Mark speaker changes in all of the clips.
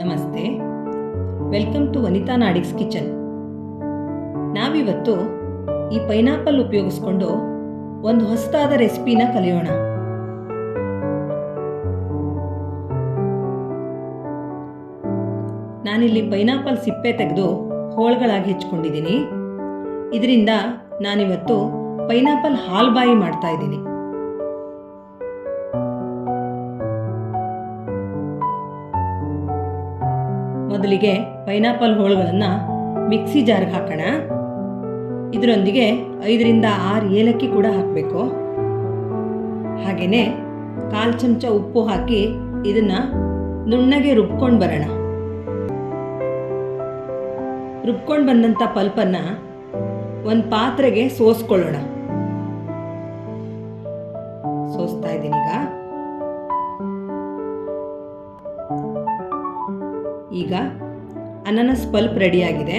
Speaker 1: ನಮಸ್ತೆ. Welcome to Vanitha Nadig's kitchen. ನಾವಿವತ್ತು ಈ ಪೈನಾಪಲ್ ಉಪಯೋಗಿಸ್ಕೊಂಡು ಒಂದು ಹೊಸದಾದ ರೆಸಿಪಿನ ಕಲಿಯೋಣ. ನಾನಿಲ್ಲಿ ಪೈನಾಪಲ್ ಸಿಪ್ಪೆ ತೆಗೆದು ಹೋಳ್ಗಳಾಗಿ ಹೆಚ್ಕೊಂಡಿದ್ದೀನಿ. ಇದರಿಂದ ನಾನಿವತ್ತು ಪೈನಾಪಲ್ ಹಾಲ್ಬಾಯಿ ಮಾಡ್ತಾ ಇದ್ದೀನಿ. ಮೊದಲಿಗೆ ಪೈನಾಪಲ್ ಹೋಳುಗಳನ್ನು ಮಿಕ್ಸಿ ಜಾರ್ಗೆ ಹಾಕೋಣ. ಇದರೊಂದಿಗೆ ಐದರಿಂದ ಆರು ಏಲಕ್ಕಿ ಕೂಡ ಹಾಕಬೇಕು. ಹಾಗೆಯೇ ಕಾಲು ಚಮಚ ಉಪ್ಪು ಹಾಕಿ ಇದನ್ನು ನುಣ್ಣಗೆ ರುಬ್ಕೊಂಡು ಬರೋಣ. ರುಬ್ಕೊಂಡು ಬಂದಂಥ ಪಲ್ಪನ್ನು ಒಂದು ಪಾತ್ರೆಗೆ ಸೋಸ್ಕೊಳ್ಳೋಣ. ಸೋಸ್ತಾ ಇದ್ದೀನಿ ಈಗ. ಈಗ ಅನಾನಸ್ ಪಲ್ಪ್ ರೆಡಿಯಾಗಿದೆ.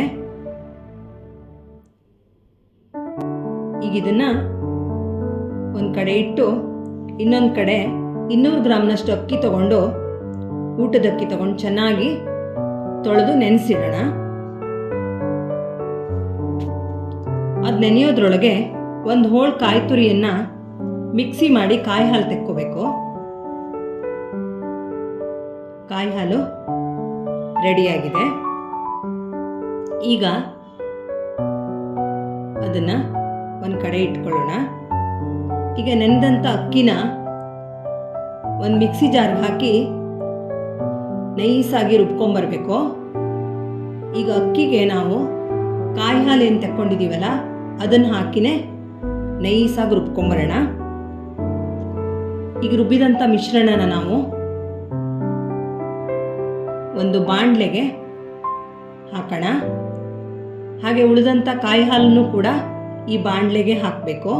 Speaker 1: ಈಗ ಇದನ್ನು ಒಂದು ಕಡೆ ಇಟ್ಟು ಇನ್ನೊಂದು ಕಡೆ ಇನ್ನೂರು ಗ್ರಾಮ್ನಷ್ಟು ಅಕ್ಕಿ ತಗೊಂಡು ಊಟದ ಅಕ್ಕಿ ತಗೊಂಡು ಚೆನ್ನಾಗಿ ತೊಳೆದು ನೆನೆಸಿಡೋಣ. ಅದು ನೆನೆಯೋದ್ರೊಳಗೆ ಒಂದು ಹೋಳು ಕಾಯಿ ತುರಿಯನ್ನು ಮಿಕ್ಸಿ ಮಾಡಿ ಕಾಯಿ ಹಾಲು ತೆಕ್ಕೋಬೇಕು. ಕಾಯಿ ಹಾಲು ರೆಡಿಯಾಗಿದೆ. ಈಗ ಅದನ್ನು ಒಂದು ಕಡೆ ಇಟ್ಕೊಳ್ಳೋಣ. ಈಗ ನೆನೆದಂಥ ಅಕ್ಕಿನ ಒಂದು ಮಿಕ್ಸಿ ಜಾರ್ಗೆ ಹಾಕಿ ನೈಸಾಗಿ ರುಬ್ಕೊಂಬರ್ಬೇಕು. ಈಗ ಅಕ್ಕಿಗೆ ನಾವು ಕಾಯಿ ಹಾಲು ಏನು ತಕ್ಕೊಂಡಿದ್ದೀವಲ್ಲ ಅದನ್ನು ಹಾಕಿನೇ ನೈಸಾಗಿ ರುಬ್ಕೊಂಬರೋಣ. ಈಗ ರುಬ್ಬಿದಂಥ ಮಿಶ್ರಣನ ನಾವು ಒಂದು ಬಾಣಲೆಗೆ ಹಾಕೋಣ. ಹಾಗೆ ಉಳಿದಂಥ ಕಾಯಿ ಹಾಲನ್ನು ಕೂಡ ಈ ಬಾಣಲೆಗೆ ಹಾಕಬೇಕು.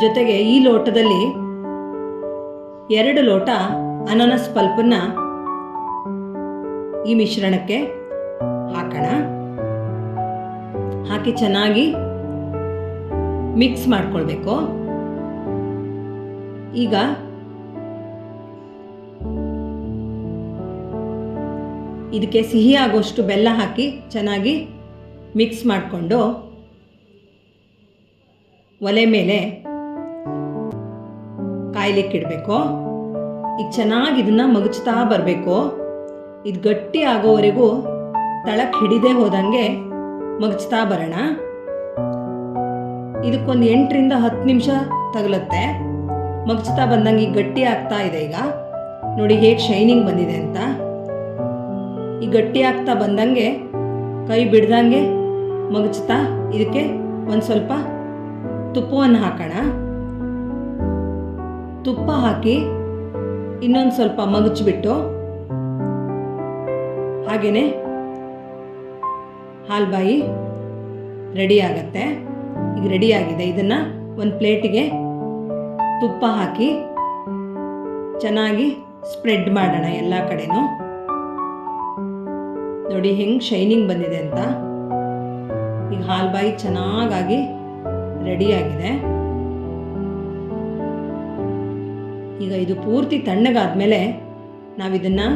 Speaker 1: ಜೊತೆಗೆ ಈ ಲೋಟದಲ್ಲಿ ಎರಡು ಲೋಟ ಅನಾನಸ್ ಪಲ್ಪನ್ನು ಈ ಮಿಶ್ರಣಕ್ಕೆ ಹಾಕೋಣ. ಹಾಕಿ ಚೆನ್ನಾಗಿ ಮಿಕ್ಸ್ ಮಾಡ್ಕೊಳ್ಬೇಕು. ಈಗ ಇದಕ್ಕೆ ಸಿಹಿ ಆಗೋಷ್ಟು ಬೆಲ್ಲ ಹಾಕಿ ಚೆನ್ನಾಗಿ ಮಿಕ್ಸ್ ಮಾಡಿಕೊಂಡು ಒಲೆ ಮೇಲೆ ಕಾಯ್ಲಿಕ್ಕಿಡಬೇಕು ಈಗ ಚೆನ್ನಾಗಿ ಇದನ್ನು ಮಗುಚ್ತಾ ಬರಬೇಕು. ಇದು ಗಟ್ಟಿ ಆಗೋವರೆಗೂ ತಳಕ್ಕೆ ಹಿಡಿದೇ ಹೋದಂಗೆ ಮಗುಚ್ತಾ ಬರೋಣ. ಇದಕ್ಕೊಂದು ಎಂಟರಿಂದ ಹತ್ತು ನಿಮಿಷ ತಗಲುತ್ತೆ. ಮಗುಚ್ತಾ ಬಂದಂಗೆ ಈಗ ಗಟ್ಟಿ ಆಗ್ತಾ ಇದೆ ಈಗ. ನೋಡಿ ಹೇಗೆ ಶೈನಿಂಗ್ ಬಂದಿದೆ ಅಂತ. ಈ ಗಟ್ಟಿ ಆಗ್ತಾ ಬಂದಂಗೆ ಕೈ ಬಿಡ್ದಂಗೆ ಮಗಚ್ತಾ ಇದಕ್ಕೆ ಒಂದು ಸ್ವಲ್ಪ ತುಪ್ಪವನ್ನು ಹಾಕೋಣ. ತುಪ್ಪ ಹಾಕಿ ಇನ್ನೊಂದು ಸ್ವಲ್ಪ ಮಗಚ್ಬಿಟ್ಟು ಹಾಗೆಯೇ ಹಾಲ್ಬಾಯಿ ರೆಡಿ ಆಗತ್ತೆ. ಈಗ ರೆಡಿ ಆಗಿದೆ. ಇದನ್ನು ಒಂದು ಪ್ಲೇಟಿಗೆ ತುಪ್ಪ ಹಾಕಿ ಚೆನ್ನಾಗಿ ಸ್ಪ್ರೆಡ್ ಮಾಡೋಣ ಎಲ್ಲ ಕಡೆನೂ. ನೋಡಿ ಹೆಂಗೆ ಶೈನಿಂಗ್ ಬಂದಿದೆ ಅಂತ. ಈಗ ಹಾಲ್ಬಾಯಿ ಚೆನ್ನಾಗಾಗಿ ರೆಡಿಯಾಗಿದೆ ಈಗ ಇದು ಪೂರ್ತಿ ತಣ್ಣಗಾದ್ಮೇಲೆ ನಾವಿದನ್ನು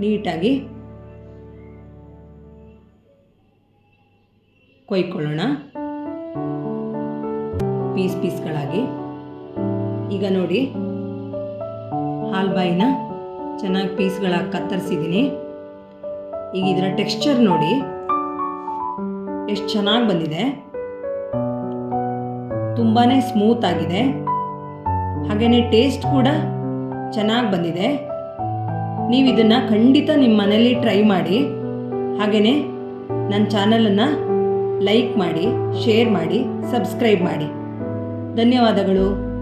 Speaker 1: ನೀಟಾಗಿ ಕೊಯ್ಕೊಳ್ಳೋಣ. ಪೀಸ್ ಪೀಸ್ಗಳಾಗಿ. ಈಗ ನೋಡಿ ಹಾಲ್ಬಾಯಿನ ಚೆನ್ನಾಗಿ ಪೀಸ್ಗಳಾಗಿ ಕತ್ತರಿಸಿದ್ದೀನಿ ಈಗ ಇದರ ಟೆಕ್ಸ್ಚರ್ ನೋಡಿ. ಎಷ್ಟು ಚೆನ್ನಾಗಿ ಬಂದಿದೆ. ತುಂಬಾ ಸ್ಮೂತ್ ಆಗಿದೆ. ಹಾಗೆಯೇ ಟೇಸ್ಟ್ ಕೂಡ ಚೆನ್ನಾಗಿ ಬಂದಿದೆ. ನೀವು ಇದನ್ನು ಖಂಡಿತ ನಿಮ್ಮ ಮನೇಲಿ ಟ್ರೈ ಮಾಡಿ. ಹಾಗೆಯೇ ನನ್ನ ಚಾನಲನ್ನು ಲೈಕ್ ಮಾಡಿ, ಶೇರ್ ಮಾಡಿ, ಸಬ್ಸ್ಕ್ರೈಬ್ ಮಾಡಿ. ಧನ್ಯವಾದಗಳು.